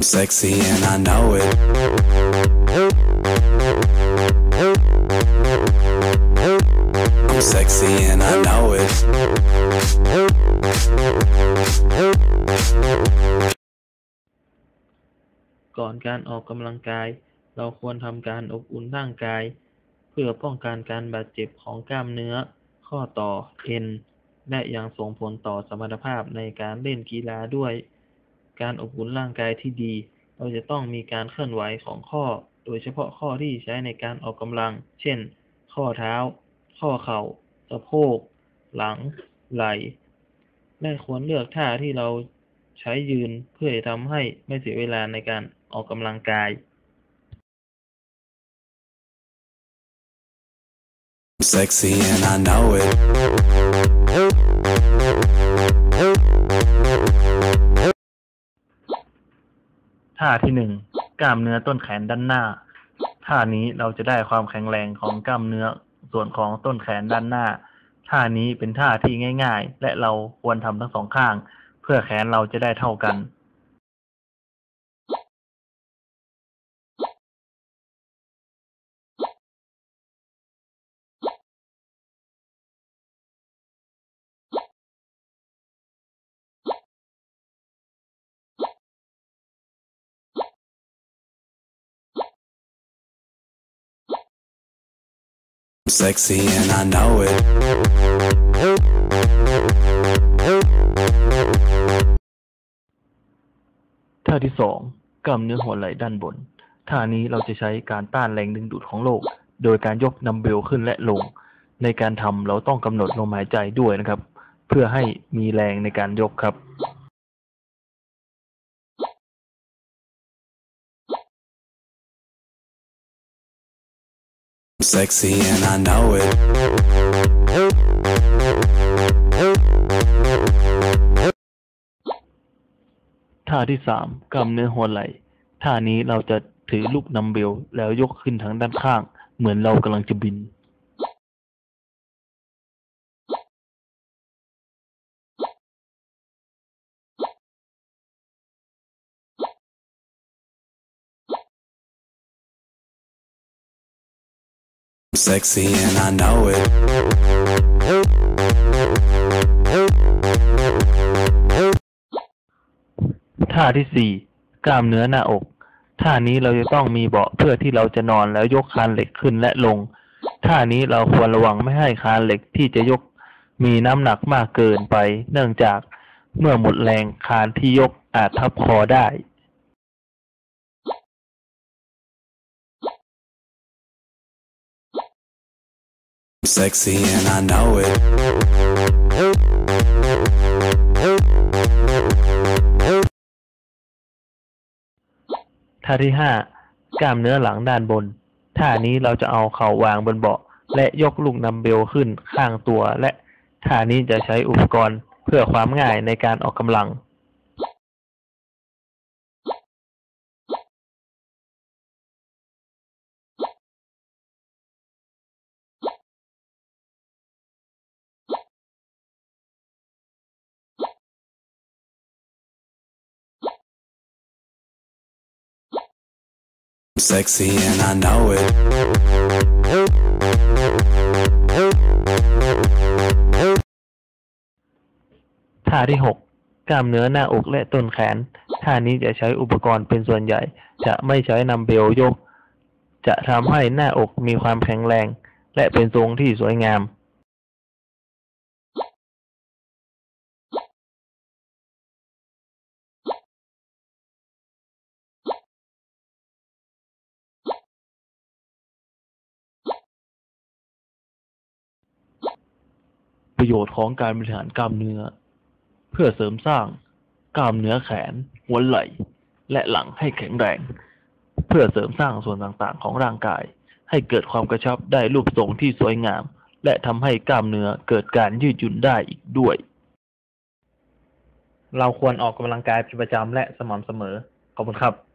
Sexy and I know it. I'm sexy and I know it. ก่อนการออกกำลังกาย เราควรทำการอบอุ่นร่างกาย เพื่อป้องกันการบาดเจ็บของกล้ามเนื้อ ข้อต่อเอ็น และยังส่งผลต่อสมรรถภาพในการเล่นกีฬาด้วย การอบอุ่นร่างกายที่ดี เราจะต้องมีการเคลื่อนไหวของข้อ โดยเฉพาะข้อที่ใช้ในการออกกำลัง เช่น ข้อเท้า ข้อเข่า สะโพก หลัง ไหล่และควรเลือกท่าที่เราใช้ยืนเพื่อจะทำให้ไม่เสียเวลาในการออกกำลังกาย sexy and I know it. ท่าที่หนึ่งกล้ามเนื้อต้นแขนด้านหน้า ท่านี้เราจะได้ความแข็งแรงของกล้ามเนื้อส่วนของต้นแขนด้านหน้า ท่านี้เป็นท่าที่ง่าย ๆ และเราควรทำทั้งสองข้าง เพื่อแขนเราจะได้เท่ากัน sexy and I know it. ท่าที่สองกล้ามเนื้อหัวไหล่ด้านบน ท่านี้เราจะใช้การต้านแรงดึงดูดของโลก โดยการยกนัมเบลขึ้นและลง ในการทำเราต้องกำหนดลมหายใจด้วยนะครับ เพื่อให้มีแรงในการยกครับ sexy and I know it. ท่าที่สามกล้ามเนื้อหัวไหล่ท่านี้เราจะถือลูกนัมเบลแล้วยกขึ้นทางด้านข้าง เหมือนเรากำลังจะบิน sexy and I know it. ท่าที่สี่กล้ามเนื้อหน้าอก ท่านี้เราจะต้องมีเบาะเพื่อที่เราจะนอนแล้วยกคานเหล็กขึ้นและลง ท่านี้เราควรระวังไม่ให้คานเหล็กที่จะยกมีน้ำหนักมากเกินไป เนื่องจากเมื่อหมดแรงคานที่ยกอาจทับคอได้ sexy and I know it. ท่าที่ห้ากล้ามเนื้อหลังด้านบน ท่านี้เราจะเอาเข่าวางบนเบาะ และยกลูกนัมเบลขึ้นข้างตัว และท่านี้จะใช้อุปกรณ์เพื่อความง่ายในการออกกำลัง sexy and I know it. ท่าที่หกกล้ามเนื้อหน้าอกและต้นแขน ท่านี้จะใช้อุปกรณ์เป็นส่วนใหญ่ จะไม่ใช้นัมเบลยก จะทำให้หน้าอกมีความแข็งแรง และเป็นทรงที่สวยงาม ประโยชน์ของการบริหารกล้ามเนื้อ เพื่อเสริมสร้างกล้ามเนื้อแขน หัวไหล่ และหลังให้แข็งแรง เพื่อเสริมสร้างส่วนต่างๆ ของร่างกาย ให้เกิดความกระชับได้รูปทรงที่สวยงาม และทำให้กล้ามเนื้อเกิดการยืดหยุ่นได้อีกด้วย เราควรออกกำลังกายเป็นประจำและสม่ำเสมอขอบคุณครับ